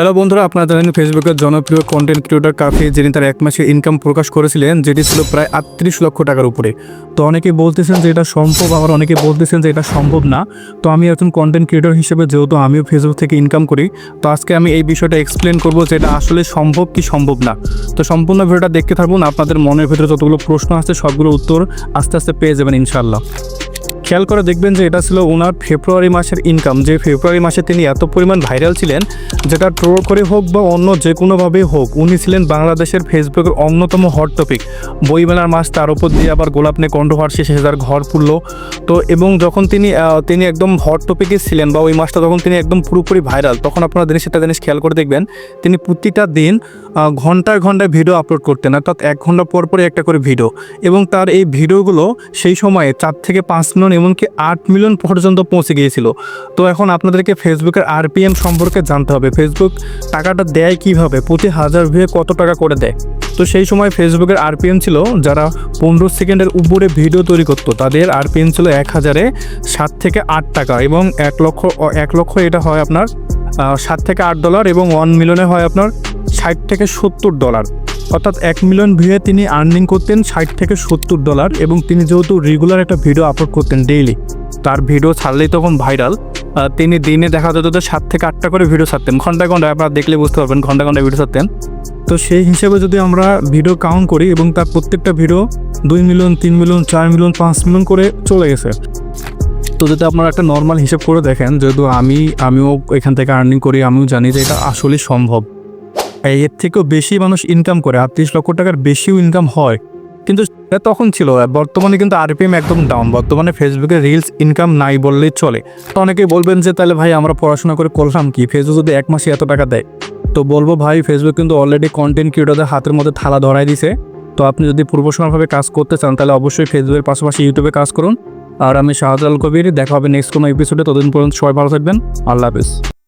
Hello বন্ধুরা, আপনারা জানেন ফেসবুকের জনপ্রিয় কন্টেন্ট ক্রিয়েটর কাফি যিনি তার এক মাসে ইনকাম প্রকাশ করেছিলেন, যেটি ছিল প্রায় আটত্রিশ লক্ষ টাকার উপরে। তো অনেকে বলতেছেন যে এটা সম্ভব, আবার অনেকে বলতেছেন যে এটা সম্ভব না। তো আমি একজন কন্টেন্ট ক্রিয়েটর হিসেবে, যেহেতু আমিও ফেসবুক থেকে ইনকাম করি, তো আজকে আমি এই বিষয়টা এক্সপ্লেন করব যে এটা আসলে সম্ভব কি সম্ভব না। তো সম্পূর্ণ ভিডিওটা দেখতে থাকুন, আপনাদের মনের ভিতরে যতগুলো প্রশ্ন আছে, সবগুলো উত্তর আস্তে আস্তে পেয়ে যাবেন ইনশাল্লাহ খেয়াল করে দেখবেন যে এটা ছিল ওনার ফেব্রুয়ারি মাসের ইনকাম যে ফেব্রুয়ারি মাসে তিনি এত পরিমাণ ভাইরাল ছিলেন, যেটা ট্রোল করে হোক বা অন্য যে কোনোভাবেই হোক, উনি ছিলেন বাংলাদেশের ফেসবুকের অন্যতম হট টপিক বইমেলার মাস, তার উপর দিয়ে আবার গোলাপ নিয়ে কণ্ঠভার্সি শেষে তার ঘর পুরলো তো এবং যখন তিনি তিনি একদম হট টপিকে ছিলেন বা ওই মাসটা যখন তিনি একদম পুরোপুরি ভাইরাল তখন আপনারা জিনিস, একটা জিনিস খেয়াল করে দেখবেন, তিনি প্রতিটা দিন ঘন্টায় ঘন্টায় ভিডিও আপলোড করতেন, অর্থাৎ এক ঘণ্টা পর পরে একটা করে ভিডিও এবং তার এই ভিডিওগুলো সেই সময়ে চার থেকে পাঁচ মিলিয়ন এমনকি আট মিলিয়ন পর্যন্ত পৌঁছে গিয়েছিল। তো এখন আপনাদেরকে ফেসবুকের আরপিএম সম্পর্কে জানতে হবে। ফেসবুক টাকাটা দেয় কীভাবে? প্রতি হাজার ভিউ কত টাকা করে দেয়? তো সেই সময় ফেসবুকের আরপিএম ছিল, যারা পনেরো সেকেন্ডের উপরে ভিডিও তৈরি করতো, তাদের আরপিএম ছিল এক হাজারে সাত থেকে আট টাকা এবং এক লক্ষ এক লক্ষ এটা হয় আপনার সাত থেকে আট ডলার এবং ওয়ান মিলিয়নে হয় আপনার ষাট থেকে সত্তর ডলার অর্থাৎ এক মিলিয়ন ভিউয়ে তিনি আর্নিং করতেন ষাট থেকে সত্তর ডলার এবং তিনি যেহেতু রেগুলার একটা ভিডিও আপলোড করতেন ডেইলি তার ভিডিও ছাড়লেই তখন ভাইরাল তিনি দিনে দেখা যেত যে সাত থেকে আটটা করে ভিডিও ছাড়তেন। ঘণ্টা ঘন্টায় আপনারা দেখলে বুঝতে পারবেন ঘণ্টা ঘন্টায় ভিডিও ছাড়তেন। তো সেই হিসেবে যদি আমরা ভিডিও কাউন্ট করি এবং তার প্রত্যেকটা ভিডিও দুই মিলিয়ন, তিন মিলিয়ন, চার মিলিয়ন, পাঁচ মিলিয়ন করে চলে গেছে। তো যদি আপনারা একটা নর্মাল হিসেব করে দেখেন, যেহেতু আমি, আমিও এখান থেকে আর্নিং করি, আমিও জানি যে এটা আসলে সম্ভব। এর থেকেও বেশি মানুষ ইনকাম করে আটত্রিশ লক্ষ টাকার বেশিও ইনকাম হয়। কিন্তু তখন ছিল বর্তমানে কিন্তু আরপিএম একদম ডাউন বর্তমানে ফেসবুকে রিলস ইনকাম নাই বললেই চলে। তো অনেকেই বলবেন যে, তাহলে ভাই, আমরা পড়াশোনা করে করলাম কি? ফেসবুক যদি এক মাসে এত টাকা দেয়? তো বলব ভাই ফেসবুক কিন্তু অলরেডি কন্টেন্ট ক্রিয়েটরদের হাতের মধ্যে থালা ধরাই দিছে। তো আপনি যদি প্রফেশনালভাবে কাজ করতে চান, তাহলে অবশ্যই ফেসবুকের পাশাপাশি ইউটিউবে কাজ করুন। আর আমি শাহজাল কবির, দেখা হবে নেক্সট কোনো এপিসোডে ততদিন পর্যন্ত সবাই ভালো থাকবেন। আল্লাহ হাফিজ।